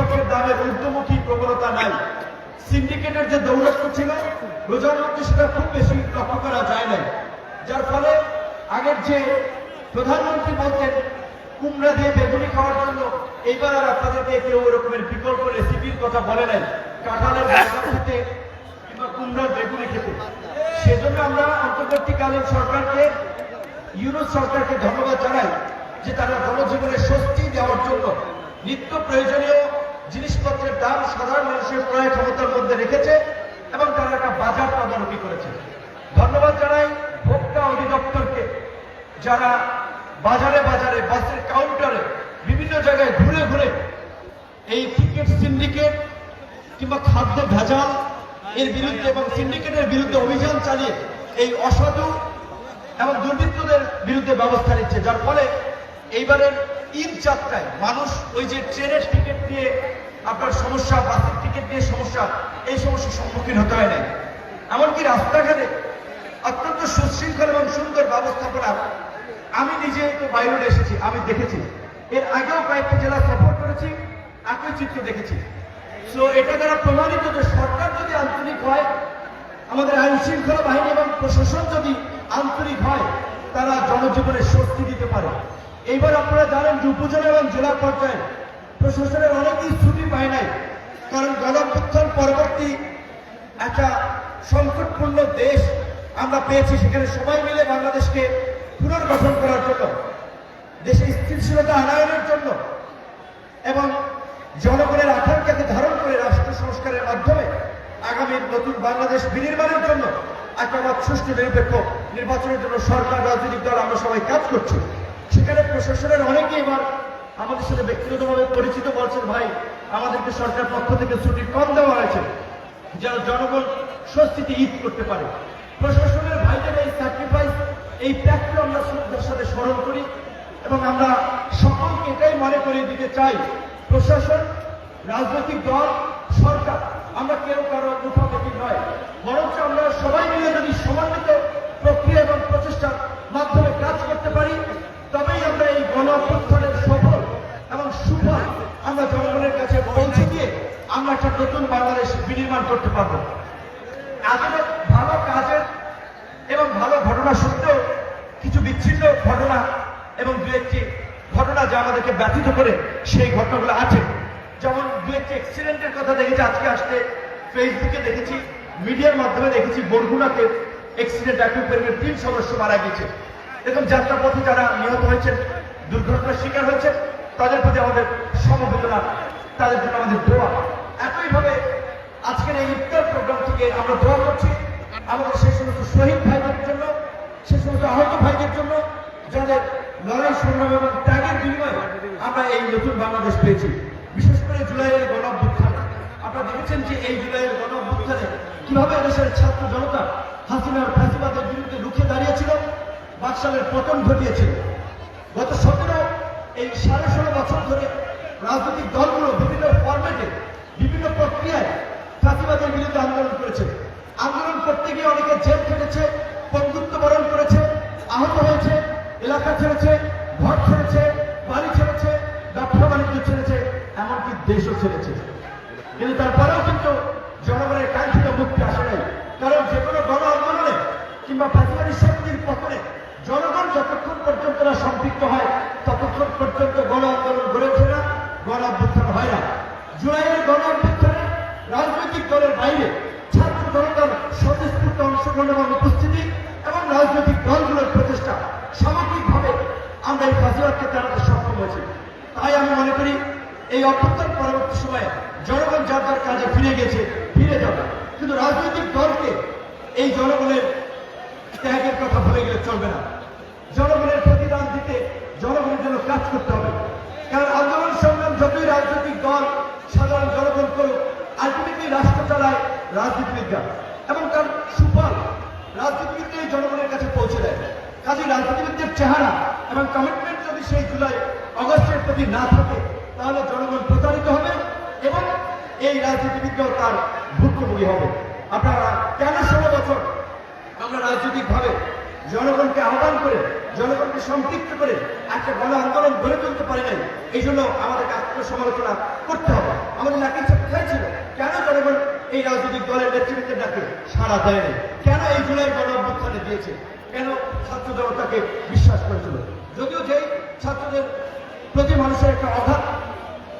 জিনিসপত্রের দামের ঊর্ধ্বমুখী প্রবণতা নাই। সিন্ডিকেটের যে দৌরাত্ম ছিল মধ্যে সেটা খুব বেশি লক্ষ্য করা যায় না যার ফলে আগের যে প্রধানমন্ত্রী বলতেন, কুমড়া দিয়ে বেগুনি খাওয়ার জন্য এইবার আর আপনাদেরকে কেউ এরকমের বিকল্প রেসিপির কথা বলে নাই। কাঁঠালের ভাজা খেতে কিংবা কুমড়ার বেগুনি খেতে। সেজন্য আমরা অন্তর্বর্তীকালীন সরকারকে ইউরোপ সরকারকে ধন্যবাদ জানাই যে তারা জনজীবনে স্বস্তি দেওয়ার জন্য নিত্য প্রয়োজনীয় জিনিসপত্রের দাম সাধারণ মানুষের ক্রয় ক্ষমতার মধ্যে রেখেছে এবং তারা একটা বাজার তদারকি করেছে। ধন্যবাদ জানাই ভোক্তা অধিদপ্তরকে, যারা বাজারে বাজারে, বাসের কাউন্টারে, বিভিন্ন জায়গায় ঘুরে ঘুরে এই ক্রিকেট সিন্ডিকেট কিংবা খাদ্য ভেজাল এর বিরুদ্ধে এবং সিন্ডিকেটের বিরুদ্ধে অভিযান চালিয়ে এই অসাধু এবং দুর্বৃত্তদের বিরুদ্ধে ব্যবস্থা নিচ্ছে। যার ফলে এইবারের ঈদ যাত্রায় মানুষ ওই যে ট্রেনের টিকিট নিয়ে আপনার সমস্যা, বাসের টিকিট নিয়ে সমস্যা, এই সমস্যার সম্মুখীন হতে হয় না এমনকি রাস্তাঘাটে অত্যন্ত সুশৃঙ্খল এবং সুন্দর ব্যবস্থাপনা। আমি নিজে তো বাইরে এসেছি, আমি দেখেছি। এর আগেও কয়েকটি জেলা সফর করেছি, একই চিত্র দেখেছি। সো এটা দ্বারা প্রমাণিত যে সরকার যদি আন্তরিক হয়, আমাদের আইন শৃঙ্খলা বাহিনী এবং প্রশাসন যদি আন্তরিক হয়, তারা জনজীবনে স্বস্তি দিতে পারে। এইবার আপনারা জানেন যে উপজেলা এবং জেলা পর্যায়ে প্রশাসনের অনেকেই ছুটি পায় নাই। কারণ গণঅভ্যুত্থান পরবর্তী একটা সংকটপূর্ণ দেশ আমরা পেয়েছি, সেখানে সবাই মিলে বাংলাদেশকে পুনর্গঠন করার জন্য দেশে স্থিতিশীলতা আনায়নের জন্য এবং জনগণের আকাঙ্ক্ষাকে ধারণ করে রাষ্ট্র সংস্কারের মাধ্যমে আগামী নতুন বাংলাদেশ বিনির্মাণের জন্য একটা সুষ্ঠু নিরপেক্ষ নির্বাচনের জন্য সরকার, রাজনৈতিক দল, আমরা সবাই কাজ করছি। সেখানে প্রশাসনের অনেকে এবার আমাদের সাথে ব্যক্তিগতভাবে পরিচিত বলছেন, ভাই, আমাদেরকে সরকার পক্ষ থেকে ছুটি কম দেওয়া হয়েছে, যেন জনগণ স্বস্তিতে ঈদ করতে পারে। প্রশাসনের ভাইদের এই স্যাক্রিফাইস এই ত্যাগকে আমরা শ্রদ্ধার সাথে স্মরণ করি এবং আমরা সকলকে এটাই মনে করিয়ে দিতে চাই, প্রশাসন, রাজনৈতিক দল, সরকার, আমরা কেউ কারও মুখাপেক্ষি নয়, বরঞ্চ আমরা সবাই মিলে যদি সমন্বিত প্রক্রিয়া এবং প্রচেষ্টার মাধ্যমে কাজ করতে পারি তবেই আমরা এই গণ অভ্যুত্থানের সফল এবং সুফল আমরা জনগণের কাছে পৌঁছে দিয়ে একটা নতুন বাংলাদেশ বিনির্মাণ করতে পারব। আসলে ভালো কাজের এবং ভালো ঘটনা সত্ত্বেও কিছু বিচ্ছিন্ন ঘটনা এবং দু একটি ঘটনা যা আমাদেরকে ব্যথিত করে, সেই ঘটনাগুলো আছে। যেমন দু একটি অ্যাক্সিডেন্টের কথা দেখেছি, আজকে আসতে ফেসবুকে দেখেছি, মিডিয়ার মাধ্যমে দেখেছি, বরগুনাতে অ্যাক্সিডেন্ট অ্যাকুইপমেন্টের তিন সদস্য মারা গেছে এরকম যাত্রাপথে যারা নিহত হয়েছেন, দুর্ঘটনার শিকার হয়েছে তাদের প্রতি আমাদের সমবেদনা, তাদের জন্য আমাদের দোয়া। একইভাবে আজকের এই ইফতার প্রোগ্রাম থেকে আমরা দোয়া করছি আমাদের সেই সমস্ত শহীদ ভাইদের জন্য সে সমস্ত আহত ভাইদের জন্য, যাদের লড়াই, সংগ্রাম এবং ত্যাগের বিনিময়ে আমরা এই নতুন বাংলাদেশ পেয়েছি। বিশেষ করে জুলাইয়ের গণ আপনারা দেখেছেন যে এই জুলাইয়ের গণ কীভাবে দেশের ছাত্র জনতা হাসিনার ফাঁসিবাদের বিরুদ্ধে রুখে দাঁড়িয়েছিল বাকশালের পতন ঘটিয়েছিল। গত সতেরো, এই সাড়ে ষোলো বছর ধরে রাজনৈতিক দলগুলো বিভিন্ন ফরম্যাটে বিভিন্ন প্রক্রিয়ায় ফাঁসিবাদের বিরুদ্ধে আন্দোলন করেছে। আন্দোলন করতে গিয়ে অনেকে জেল খেটেছে, বন্ধুত্ব বরণ করেছে, আহত হয়েছে, এলাকা ছেড়েছে, ঘর ছেড়েছে, বাড়ি ছেড়েছে, ব্যবসা বাণিজ্য ছেড়েছে, এমনকি দেশও ছেড়েছে। কিন্তু তারপরেও কিন্তু জুলাইয়ের গণ অভ্যুত্থানে রাজনৈতিক দলের বাইরে ছাত্র জনতার স্বতঃস্ফূর্ত অংশগ্রহণ এবং উপস্থিতি এবং রাজনৈতিক দলগুলোর প্রচেষ্টা সামগ্রিকভাবে আমরা এই ফাঁসিবাদকে জানাতে সক্ষম হয়েছি। তাই আমি মনে করি এই অভ্যুত্থান পরবর্তী সময়ে জনগণ যার যার কাজে ফিরে গেছে ফিরে যাবে। কিন্তু রাজনৈতিক দলকে এই জনগণের ত্যাগের কথা ভুলে গেলে চলবে না। জনগণের প্রতিদান দিতে জনগণের জন্য কাজ করতে হবে। কারণ আন্দোলন সংগ্রাম যতই রাজনৈতিক দল সাধারণ জনগণ করুক আলটিমেটলি রাষ্ট্র চালায় রাজনীতিবিদরা এবং তার সুফল রাজনীতিবিদরাই জনগণের কাছে পৌঁছে দেয়। কাজে রাজনীতিবিদদের চেহারা এবং কমিটমেন্ট যদি সেই জুলাই, অগস্টের প্রতি না থাকে, তাহলে জনগণ প্রতারিত হবে এবং এই রাজনীতিবিদরাও তার ভুক্তভোগী হবে। আপনারা কেন ষোলো বছর আমরা রাজনৈতিকভাবে জনগণকে আহ্বান করে জনগণকে সম্পৃক্ত করে একটা গণ আন্দোলন গড়ে তুলতে পারি নাই। এই জন্য আমাদেরকে আত্মসমালোচনা করতে হবে। আমাদের একই কোথায় ছিল? কেন জনগণ এই রাজনৈতিক দলের নেতৃত্বের ডাকে? সাড়া দেয়নি কেন এই জুলাই গণ অভ্যুত্থানে দিয়েছে? কেন ছাত্র জনতাকে বিশ্বাস করেছিল? যদিও যেই ছাত্রদের প্রতি মানুষের একটা অঘাত,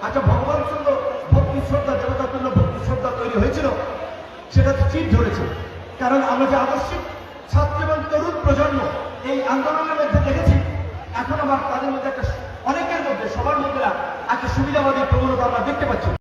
একটা ভগবান তুল্য ভক্তি শ্রদ্ধা দেবতা তুল্য ভক্তি শ্রদ্ধা তৈরি হয়েছিল, সেটা চির ধরেছে। কারণ আমরা যে আদর্শিক ছাত্র এবং তরুণ প্রজন্ম এই আন্দোলনের মধ্যে দেখেছি। এখন আবার তাদের মধ্যে একটা অনেকের মধ্যে, সবার মধ্যে একটা সুবিধাবাদী প্রবণতা আমরা দেখতে পাচ্ছি।